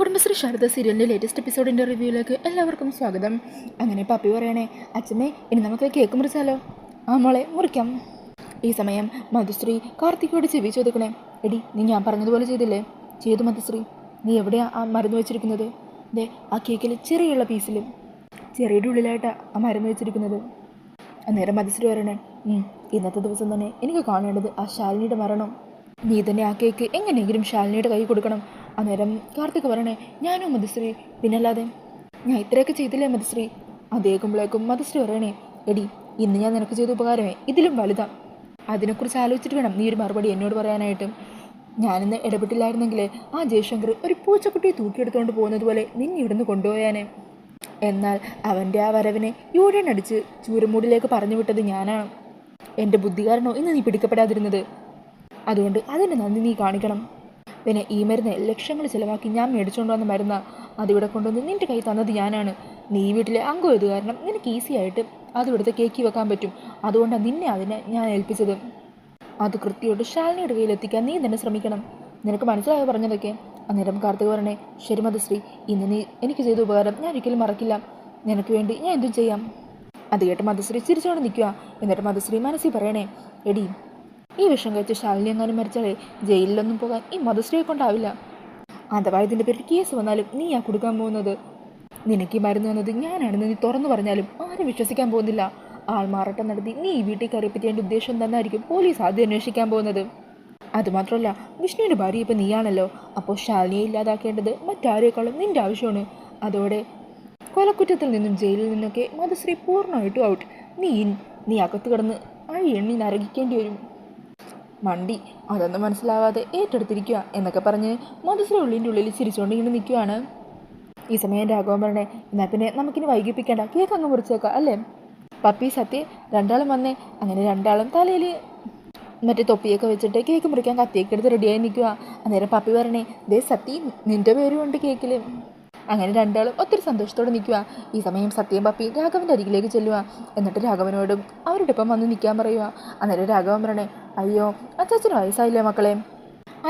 കുടുംബശ്രീ ശാരദ സീരിയലിന്റെ ലേറ്റസ്റ്റ് എപ്പിസോഡിന്റെ റിവ്യൂയിലേക്ക് എല്ലാവർക്കും സ്വാഗതം. അങ്ങനെ പപ്പി പറയണേ അച്ഛമ്മേ ഇനി നമുക്ക് കേക്ക് മുറിച്ചാലോ? ആ മോളെ മുറിക്കാം. ഈ സമയം മധുശ്രീ കാർത്തികയോട് ചെവി ചോദിക്കണേ എടി നീ ഞാൻ പറഞ്ഞതുപോലെ ചെയ്തില്ലേ? ചെയ്തു മധുശ്രീ നീ എവിടെയാ ആ മരുന്ന് വെച്ചിരിക്കുന്നത്? ദേ ആ കേക്കിൽ ചെറിയുള്ള പീസിലും ചെറിയുടെ ഉള്ളിലായിട്ടാണ് ആ മരുന്ന് വെച്ചിരിക്കുന്നത്. അന്നേരം മധുശ്രീ പറയണേ ഇന്നത്തെ ദിവസം തന്നെ എനിക്ക് കാണേണ്ടത് ആ ശാലിനിയുടെ മരണം. നീ തന്നെ ആ കേക്ക് എങ്ങനെയെങ്കിലും ശാലിനിയുടെ കൈ കൊടുക്കണം. അന്നേരം കാർത്തിക് പറയണേ ഞാനോ മധുശ്രീ പിന്നല്ലാതെ ഞാൻ ഇത്രയൊക്കെ ചെയ്തില്ലേ മധുശ്രീ? അതേക്കുമ്പോഴേക്കും മധുശ്രീ പറയണേ എടി ഇന്ന് ഞാൻ നിനക്ക് ചെയ്ത ഉപകാരമേ ഇതിലും വലുതാ. അതിനെക്കുറിച്ച് ആലോചിച്ചിട്ട് വേണം നീ ഒരു മറുപടി എന്നോട് പറയാനായിട്ട്. ഞാനിന്ന് ഇടപെട്ടില്ലായിരുന്നെങ്കിൽ ആ ജയശങ്കർ ഒരു പൂച്ചക്കുട്ടിയെ തൂക്കിയെടുത്തുകൊണ്ട് പോകുന്നത് പോലെ നിന്നെ ഇവിടുന്ന് കൊണ്ടുപോയാനേ. എന്നാൽ അവന്റെ ആ വരവിനെ യൂണിയൻ അടിച്ച് ചൂരമൂടിലേക്ക് പറഞ്ഞു വിട്ടത് ഞാനാണ്. എന്റെ ബുദ്ധികാരനോ ഇന്ന് നീ പിടിക്കപ്പെടാതിരുന്നത്? അതുകൊണ്ട് അതിന്റെ നന്ദി നീ കാണിക്കണം. പിന്നെ ഈ മരുന്ന് ലക്ഷങ്ങൾ ചിലവാക്കി ഞാൻ മേടിച്ചുകൊണ്ട് വന്ന മരുന്ന അതിവിടെ കൊണ്ടുവന്ന് നിന്റെ കൈ തന്നത് ഞാനാണ്. നീ വീട്ടിലെ അംഗം ഇത് കാരണം നിനക്ക് ഈസി ആയിട്ട് അതിവിടുത്തെ കേക്ക് വെക്കാൻ പറ്റും. അതുകൊണ്ടാണ് നിന്നെ അതിനെ ഞാൻ ഏൽപ്പിച്ചത്. അത് കൃത്യമായിട്ട് ശാലിനിയുടെ കയ്യിൽ എത്തിക്കാൻ നീ തന്നെ ശ്രമിക്കണം. നിനക്ക് മനസ്സിലായോ പറഞ്ഞതൊക്കെ? അന്നേരം കാർത്തിക പറഞ്ഞേ ശരി മധുശ്രീ ഇന്ന് നീ എനിക്ക് ചെയ്ത ഉപകാരം ഞാൻ ഒരിക്കലും മറക്കില്ല. നിനക്ക് വേണ്ടി ഞാൻ എന്തും ചെയ്യാം. അത് കേട്ട് മധുശ്രീ ചിരിച്ചുകൊണ്ട് നിൽക്കുക എന്നിട്ട് മധുശ്രീ മനസ്സിൽ പറയണേ എടി ഈ വിഷം കഴിച്ച് ശാലിനി എങ്ങാനും മരിച്ചാലേ ജയിലിലൊന്നും പോകാൻ ഈ മധുശ്രീയെ കൊണ്ടാവില്ല. അഥവാ ഇതിന്റെ പേരിൽ കേസ് വന്നാലും നീ ആ കൊടുക്കാൻ പോകുന്നത്? നിനക്ക് മരുന്ന് തന്നത് ഞാനാണെന്ന് നീ തുറന്നു പറഞ്ഞാലും ആരും വിശ്വസിക്കാൻ പോകുന്നില്ല. ആൾമാറാട്ടം നടത്തി നീ ഈ വീട്ടിൽ കയറി പറ്റിയതിന്റെ ഉദ്ദേശം തന്നായിരിക്കും പോലീസ് ആദ്യം അന്വേഷിക്കാൻ പോകുന്നത്. അതുമാത്രമല്ല വിഷ്ണുവിന്റെ ഭാര്യ ഇപ്പം നീയാണല്ലോ. അപ്പോൾ ശാലിനിയെ ഇല്ലാതാക്കേണ്ടത് മറ്റാരേക്കാളും നിന്റെ ആവശ്യമാണ്. അതോടെ കൊലക്കുറ്റത്തിൽ നിന്നും ജയിലിൽ നിന്നൊക്കെ മധുശ്രീ പൂർണമായിട്ടും ഔട്ട് നീ നീ അകത്ത് കിടന്ന് ആ എണ്ണി നരകിക്കേണ്ടി വരും. മണ്ടി അതൊന്നും മനസ്സിലാവാതെ ഏറ്റെടുത്തിരിക്കുക എന്നൊക്കെ പറഞ്ഞ് മനസ്സിലെ ഉള്ളിന്റെ ഉള്ളിൽ ചിരിച്ചുകൊണ്ട് ഇങ്ങനെ നിൽക്കുകയാണ്. ഈ സമയം രാഘവൻ പറഞ്ഞേ എന്നാൽ പിന്നെ നമുക്കിനി വൈകിപ്പിക്കേണ്ട കേക്ക് അങ്ങ് മുറിച്ചേക്കാം അല്ലേ? പപ്പി സത്യ രണ്ടാളും വന്നേ അങ്ങനെ രണ്ടാളും തലയിൽ മറ്റേ തൊപ്പിയൊക്കെ വെച്ചിട്ട് കേക്ക് മുറിക്കാൻ കത്തിയൊക്കെ എടുത്ത് റെഡിയായി നിൽക്കുക. അന്നേരം പപ്പി പറഞ്ഞേ ദേ സത്യ നിന്റെ പേരും ഉണ്ട് കേക്കിൽ അങ്ങനെ രണ്ടാളും ഒത്തിരി സന്തോഷത്തോടെ നിൽക്കുക. ഈ സമയം സത്യം പപ്പി രാഘവന്റെ അരികിലേക്ക് ചെല്ലുക. എന്നിട്ട് രാഘവനോടും അവരുടെ ഒപ്പം വന്ന് നിൽക്കാൻ പറയുക. അന്നേരം രാഘവൻ പറയണേ അയ്യോ അച്ചാച്ചന് വയസ്സായില്ലേ മക്കളെ?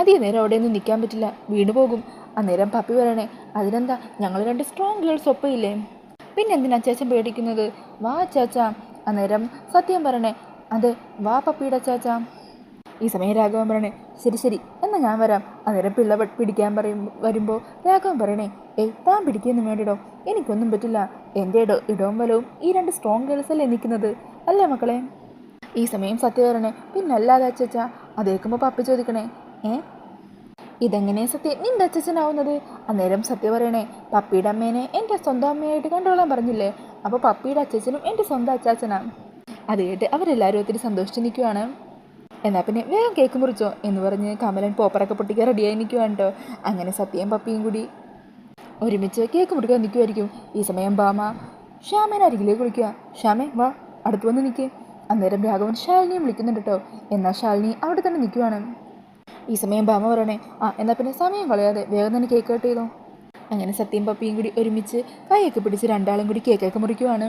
അധികം നേരം അവിടെ ഒന്നും നിൽക്കാൻ പറ്റില്ല. വീണു പോകും. അന്നേരം പപ്പി പറയണേ അതിനെന്താ? ഞങ്ങൾ രണ്ട് സ്ട്രോങ് ഗേൾസ് ഒപ്പമില്ലേ? പിന്നെ എന്തിനാ അച്ചാച്ചൻ പേടിക്കുന്നത്? വാ അച്ചാച്ച. അന്നേരം സത്യം പറയണേ അതെ വാ പപ്പിയുടെ അച്ചാച്ച. ഈ സമയം രാഘവൻ പറയണേ ശരി ശരി. എന്നാൽ ഞാൻ വരാം. അന്നേരം പിള്ള പിടിക്കാൻ പറയും വരുമ്പോൾ രാഘവൻ പറയണേ ഏയ് താൻ പിടിക്കുന്നു വേണ്ടിടോ എനിക്കൊന്നും പറ്റില്ല. എന്റെ ഇടോ ഇടവും വലവും ഈ രണ്ട് സ്ട്രോങ് ഗേൾസല്ലേ നിൽക്കുന്നത്? അല്ലേ മക്കളെ? ഈ സമയം സത്യ പറയണേ പിന്നല്ലാതെ അച്ചച്ച അതേക്കുമ്പോൾ പപ്പി ചോദിക്കണേ ഏ? ഇതെങ്ങനെ സത്യ? നിന്റെ അച്ഛനാവുന്നത് അന്നേരം സത്യ പറയണേ പപ്പിയുടെ അമ്മേനെ എന്റെ സ്വന്തം അമ്മയായിട്ട് കണ്ടോളാൻ പറഞ്ഞില്ലേ? അപ്പോൾ പപ്പിയുടെ അച്ഛനും എന്റെ സ്വന്തം അച്ചാച്ചനാണ് അത് കേട്ട് അവരെല്ലാവരും ഒത്തിരി സന്തോഷിച്ച് നിൽക്കുവാണ്. എന്നാൽ പിന്നെ വേഗം കേക്ക് മുറിച്ചോ എന്ന് പറഞ്ഞ് കമലൻ പോപ്പറൊക്കെ പൊട്ടിക്കാൻ റെഡിയായി നിൽക്കുവാണ് കേട്ടോ അങ്ങനെ സത്യം പപ്പിയും കൂടി ഒരുമിച്ച് കേക്ക് മുറിക്കാൻ നിൽക്കുമായിരിക്കും ഈ സമയം ബാമ ശ്യാമേനെ അരികിലേക്ക് വിളിക്കുക. ശ്യാമേ വാ അടുത്ത് വന്ന് നിൽക്ക് അന്നേരം രാഘവൻ ശാലിനിയും വിളിക്കുന്നുണ്ട് കേട്ടോ എന്നാൽ ശാലിനി അവിടെ തന്നെ നിൽക്കുവാണ് ഈ സമയം ബാമ പറയണേ ആ എന്നാൽ പിന്നെ സമയം കളയാതെ വേഗം തന്നെ കേക്ക് കട്ട് ചെയ്തോ. അങ്ങനെ സത്യം പപ്പിയും കൂടി ഒരുമിച്ച് കൈയൊക്കെ പിടിച്ച് രണ്ടാളും കൂടി കേക്കൊക്കെ മുറിക്കുവാണ്.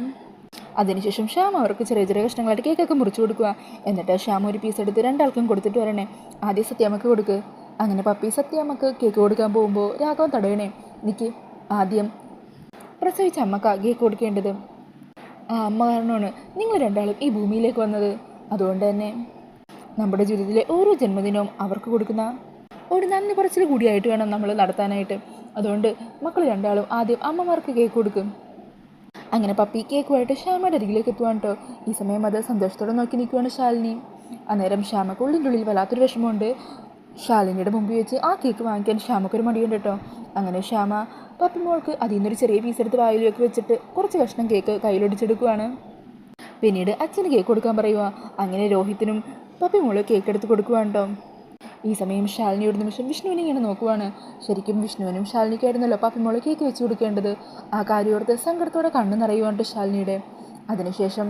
അതിനുശേഷം ശ്യാം അവർക്ക് ചെറിയ ചെറിയ കഷ്ണങ്ങളായിട്ട് കേക്കൊക്കെ മുറിച്ച് കൊടുക്കുക. എന്നിട്ട് ശ്യാം ഒരു പീസ് എടുത്ത് രണ്ടാൾക്കും കൊടുത്തിട്ട് വരണേ. ആദ്യം സത്യാമ്മക്ക് കൊടുക്ക്. അങ്ങനെ പപ്പി സത്യാമ്മക്ക് കേക്ക് കൊടുക്കാൻ പോകുമ്പോൾ രാഘവൻ തടയണേ. നിക്ക് ആദ്യം പ്രസവിച്ച അമ്മക്കാ കേക്ക് കൊടുക്കേണ്ടത്. ആ അമ്മ കാരണമാണ് നിങ്ങൾ രണ്ടാളും ഈ ഭൂമിയിലേക്ക് വന്നത്. അതുകൊണ്ട് തന്നെ നമ്മുടെ ജീവിതത്തിലെ ഓരോ ജന്മദിനവും അവർക്ക് കൊടുക്കുന്ന ഒരു നന്ദി പറച്ചിൽ കൂടിയായിട്ട് വേണം നമ്മൾ നടത്താനായിട്ട്. അതുകൊണ്ട് മക്കൾ രണ്ടാളും ആദ്യം അമ്മമാർക്ക് കേക്ക് കൊടുക്കും. അങ്ങനെ പപ്പി കേക്കുമായിട്ട് ശ്യാമയുടെ അരികിലേക്ക് എത്തുവാണ് കേട്ടോ ഈ സമയം അത് സന്തോഷത്തോടെ നോക്കി നിൽക്കുവാണ് ശാലിനി. അന്നേരം ശ്യാമക്ക് ഉള്ളിന്റെ ഉള്ളിൽ വല്ലാത്തൊരു വിഷമമുണ്ട്. ശാലിനിയുടെ മുമ്പിൽ വെച്ച് ആ കേക്ക് വാങ്ങിക്കാൻ ശ്യാമക്കൊരു മടിയുണ്ട് കേട്ടോ അങ്ങനെ ശ്യാമ പപ്പി മോൾക്ക് അതിൽ നിന്നൊരു ചെറിയ പീസ് എടുത്ത് വായിലേക്ക് വെച്ചിട്ട് കുറച്ച് കഷ്ണം കേക്ക് കയ്യിലൊടിച്ചെടുക്കുവാണ്. പിന്നീട് അച്ഛന് കേക്ക് കൊടുക്കാൻ പറയുക അങ്ങനെ രോഹിത്തിനും പപ്പി മോൾ കേക്ക് എടുത്ത് കൊടുക്കുവാണ് കേട്ടോ ഈ സമയം ശാലിനി ഒരു നിമിഷം വിഷ്ണുവിനെ ഇങ്ങനെ നോക്കുവാണ്. ശരിക്കും വിഷ്ണുവിനും ശാലിനിക്കായിരുന്നല്ലോ പപ്പി മോൾ കേക്ക് വെച്ച് കൊടുക്കേണ്ടത്. ആ കാര്യോർത്ത് സങ്കടത്തോടെ കണ്ണു നിറയുവാണ്ട് ശാലിനിയുടെ അതിനുശേഷം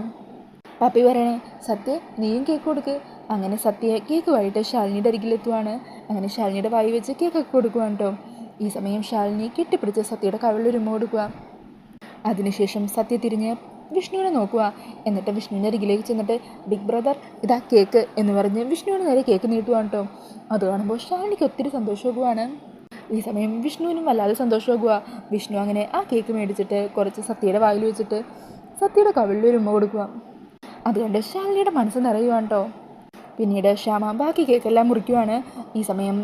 പപ്പി പറയണേ സത്യ നീയും കേക്ക് കൊടുക്ക്. അങ്ങനെ സത്യ കേക്ക് വായിട്ട് ശാലിനിയുടെ അരികിലെത്തുവാണ്. അങ്ങനെ ശാലിനിയുടെ വായി വെച്ച് കേക്കൊക്കെ കൊടുക്കുവാണ് കേട്ടോ ഈ സമയം ശാലിനി കെട്ടിപ്പിടിച്ച് സത്യയുടെ കവിളിലൊരുമ കൊടുക്കുക അതിനുശേഷം സത്യ തിരിഞ്ഞ് വിഷ്ണുവിനെ നോക്കുക. എന്നിട്ട് വിഷ്ണുവിന്റെ അരികിലേക്ക് ചെന്നിട്ട് ബിഗ് ബ്രദർ ഇതാ കേക്ക് എന്ന് പറഞ്ഞ് വിഷ്ണുവിന് നേരെ കേക്ക് നീട്ടുവാണ് കേട്ടോ അത് കാണുമ്പോൾ ഷാനിക്ക് ഒത്തിരി സന്തോഷമാകുവാണ്. ഈ സമയം വിഷ്ണുവിനും വല്ലാതെ സന്തോഷമാകുക വിഷ്ണു അങ്ങനെ ആ കേക്ക് മേടിച്ചിട്ട് കുറച്ച് സത്യയുടെ വായിൽ വെച്ചിട്ട് സത്യയുടെ കവിളിൽ ഒരു ഉമ്മ കൊടുക്കുക. അതുകൊണ്ട് ശാലിനിയുടെ മനസ്സ് നിറയുവാണ് കേട്ടോ പിന്നീട് ശ്യാമ ബാക്കി കേക്കെല്ലാം മുറിക്കുവാണ്. ഈ സമയം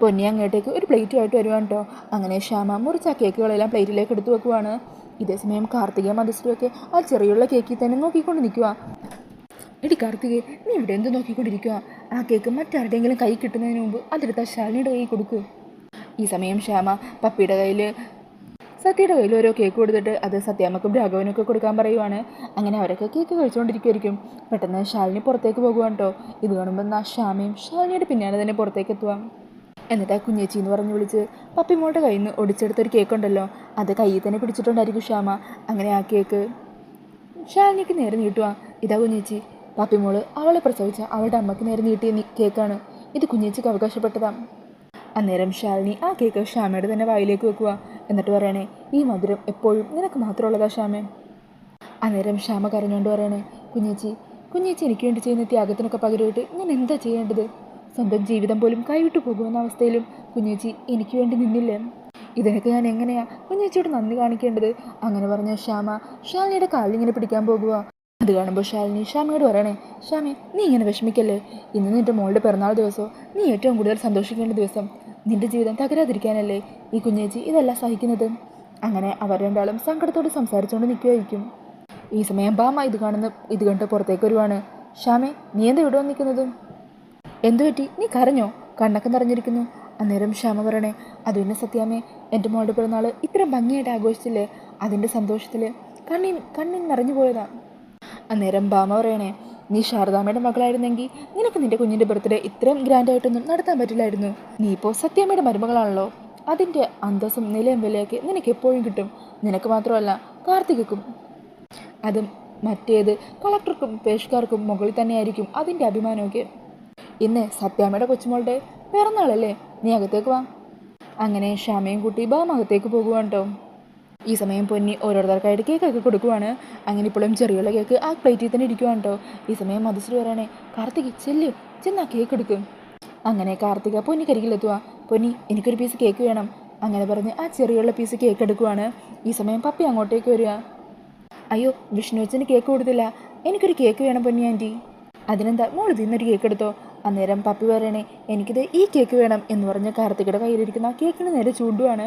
പൊന്നി അങ്ങോട്ടേക്ക് ഒരു പ്ലേറ്റുമായിട്ട് വരുവാണ് കേട്ടോ അങ്ങനെ ശ്യാമ മുറിച്ച ആ കേക്കുകളെല്ലാം പ്ലേറ്റിലേക്ക് എടുത്തു വെക്കുവാണ്. ഇതേസമയം കാർത്തികയും മധുശ്രീയൊക്കെ ആ ചെറിയുള്ള കേക്കിൽ തന്നെ നോക്കിക്കൊണ്ട് നിൽക്കുക എടി കാർത്തികേ നീ ഇവിടെ എന്ത് നോക്കിക്കൊണ്ടിരിക്കുക ആ കേക്ക് മറ്റാരുടെയെങ്കിലും കൈ കിട്ടുന്നതിന് മുമ്പ് അതെടുത്ത് ആ ശാലിനിയുടെ കൈ കൊടുക്കൂ. ഈ സമയം ശ്യാമ പപ്പിയുടെ കയ്യിൽ സത്യയുടെ കയ്യിൽ ഓരോ കേക്ക് കൊടുത്തിട്ട് അത് സത്യാമ്മക്കും രാഘവനൊക്കെ കൊടുക്കാൻ പറയുവാണ്. അങ്ങനെ അവരൊക്കെ കേക്ക് കഴിച്ചുകൊണ്ടിരിക്കുമായിരിക്കും പെട്ടെന്ന് ശാലിനി പുറത്തേക്ക് പോകുവാണ് കേട്ടോ ഇത് കാണുമ്പോൾ ആ ശ്യാമയും ശാലിനിയുടെ പിന്നാലെ തന്നെ പുറത്തേക്ക് എത്തുവാം. എന്നിട്ട് ആ കുഞ്ഞേച്ചി എന്ന് പറഞ്ഞ് വിളിച്ച് പപ്പിമോളുടെ കയ്യിൽ നിന്ന് ഒടിച്ചെടുത്തൊരു കേക്ക് ഉണ്ടല്ലോ അത് കയ്യിൽ തന്നെ പിടിച്ചിട്ടുണ്ടായിരിക്കും ശ്യാമ. അങ്ങനെ ആ കേക്ക് ശാലിനിക്ക് നേരെ നീട്ടുവാ. ഇതാ കുഞ്ഞേച്ചി പാപ്പിമോൾ അവളെ പ്രസവിച്ച അവളുടെ അമ്മയ്ക്ക് നേരെ നീട്ടിയ കേക്കാണ് ഇത് കുഞ്ഞേച്ചിക്ക് അവകാശപ്പെട്ടതാ. അന്നേരം ശാലിനി ആ കേക്ക് ഷ്യാമയുടെ തന്നെ വായിലേക്ക് വെക്കുക എന്നിട്ട് പറയണേ ഈ മധുരം എപ്പോഴും നിനക്ക് മാത്രമുള്ളതാ ശ്യാമേ. അന്നേരം ശ്യാമ കരഞ്ഞുകൊണ്ട് പറയണേ കുഞ്ഞേച്ചി കുഞ്ഞേച്ചി എനിക്ക് വേണ്ടി ചെയ്യുന്ന ത്യാഗത്തിനൊക്കെ പകരമായിട്ട് ഞാൻ എന്താ ചെയ്യേണ്ടത്? സ്വന്തം ജീവിതം പോലും കൈവിട്ടു പോകുമെന്ന അവസ്ഥയിലും കുഞ്ഞേച്ചി എനിക്ക് വേണ്ടി നിന്നില്ലേ? ഇതിനൊക്കെ ഞാൻ എങ്ങനെയാ കുഞ്ഞേച്ചിയോട് നന്ദി കാണിക്കേണ്ടത്? അങ്ങനെ പറഞ്ഞ ശ്യാമ ശാലിനിയുടെ കാലിങ്ങനെ പിടിക്കാൻ പോകുക അത് കാണുമ്പോൾ ശാലിനി ശ്യാമയോട് പറയണേ ശ്യാമേ നീ ഇങ്ങനെ വിഷമിക്കല്ലേ? ഇന്ന് നിന്റെ മോളുടെ പിറന്നാൾ ദിവസവും നീ ഏറ്റവും കൂടുതൽ സന്തോഷിക്കേണ്ട ദിവസം. നിന്റെ ജീവിതം തകരാതിരിക്കാനല്ലേ ഈ കുഞ്ഞേച്ചി ഇതല്ല സഹിക്കുന്നത്? അങ്ങനെ അവർ രണ്ടാളും സങ്കടത്തോട് സംസാരിച്ചുകൊണ്ട് നിൽക്കുമായിരിക്കും ഈ സമയം ബാമ ഇത് കാണുന്ന ഇത് കണ്ട് പുറത്തേക്ക് വരുവാണ്. ശ്യാമേ നീ എന്താ ഇവിടെ വന്നിരിക്കുന്നത്? എന്തു പറ്റി? നീ കരഞ്ഞോ? കണ്ണൊക്കെ നിറഞ്ഞിരിക്കുന്നു. അന്നേരം ക്ഷമ പറയണേ അത് പിന്നെ സത്യാമേ എന്റെ മോളുടെ പിറന്നാൾ ഇത്രയും ഭംഗിയായിട്ട് ആഘോഷിച്ചില്ലേ? അതിന്റെ സന്തോഷത്തിൽ കണ്ണിൻ കണ്ണിൻ നിറഞ്ഞു പോയതാ. അന്നേരം ബാമ പറയണേ നീ ശാരദാമ്മയുടെ മകളായിരുന്നെങ്കിൽ നിനക്ക് നിന്റെ കുഞ്ഞിന്റെ ബർത്ത്ഡേ ഇത്രയും ഗ്രാൻഡായിട്ടൊന്നും നടത്താൻ പറ്റില്ലായിരുന്നു. നീ ഇപ്പോൾ സത്യാമ്മയുടെ മരുമകളാണല്ലോ. അതിന്റെ അന്തസ്സും നിലയും വിലയൊക്കെ നിനക്ക് എപ്പോഴും കിട്ടും. നിനക്ക് മാത്രമല്ല കാർത്തികക്കും അതും മറ്റേത് കളക്ടർക്കും പേഷ്കാർക്കും മുകളിൽ തന്നെയായിരിക്കും അതിന്റെ അഭിമാനമൊക്കെ. ഇന്ന് സത്യാമ്മയുടെ കൊച്ചുമോളുടെ പിറന്നാളല്ലേ? നീ അകത്തേക്ക് വാ. അങ്ങനെ ക്ഷമയും കുട്ടി ബാം അകത്തേക്ക് പോകുവാണ് കേട്ടോ ഈ സമയം പൊന്നി ഓരോരുത്തർക്കായിട്ട് കേക്കൊക്കെ കൊടുക്കുവാണ്. അങ്ങനെ ഇപ്പോഴും ചെറിയുള്ള കേക്ക് ആ പ്ലേറ്റിൽ തന്നെ ഇരിക്കുവാണ് കേട്ടോ ഈ സമയം മധുശ്രീ പറയണേ കാർത്തിക് ചെല്ല് ചെന്നാ കേക്ക് എടുക്കും. അങ്ങനെ കാർത്തിക പൊന്നിക്കരികിലെത്തുക പൊന്നി എനിക്കൊരു പീസ് കേക്ക് വേണം. അങ്ങനെ പറഞ്ഞ് ആ ചെറിയുള്ള പീസ് കേക്ക് എടുക്കുവാണ്. ഈ സമയം പപ്പി അങ്ങോട്ടേക്ക് വരിക. അയ്യോ വിഷ്ണു അച്ഛന് കേക്ക് കൊടുത്തില്ല. എനിക്കൊരു കേക്ക് വേണം പൊന്നി ആന്റി. അതിനെന്താ? മോൾ ഇതിന്നൊരു കേക്ക് എടുത്തോ? അന്നേരം പപ്പി പറയണേ എനിക്കിത് ഈ കേക്ക് വേണം എന്ന് പറഞ്ഞ കാർത്തികയുടെ കയ്യിലിരിക്കുന്ന ആ കേക്കിന് നേരെ ചൂണ്ടുവാണ്.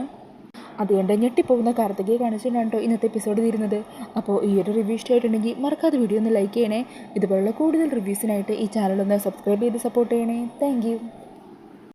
അതുകൊണ്ട് ഞെട്ടിപ്പോകുന്ന കാർത്തികയെ കാണിച്ചിട്ടാണ് കേട്ടോ ഇന്നത്തെ എപ്പിസോഡ് തീരുന്നത്. അപ്പോൾ ഈ ഒരു റിവ്യൂ ഇഷ്ടമായിട്ടുണ്ടെങ്കിൽ മറക്കാതെ വീഡിയോ ഒന്ന് ലൈക്ക് ചെയ്യണേ. ഇതുപോലുള്ള കൂടുതൽ റിവ്യൂസിനായിട്ട് ഈ ചാനലൊന്ന് സബ്സ്ക്രൈബ് ചെയ്ത് സപ്പോർട്ട് ചെയ്യണേ. താങ്ക്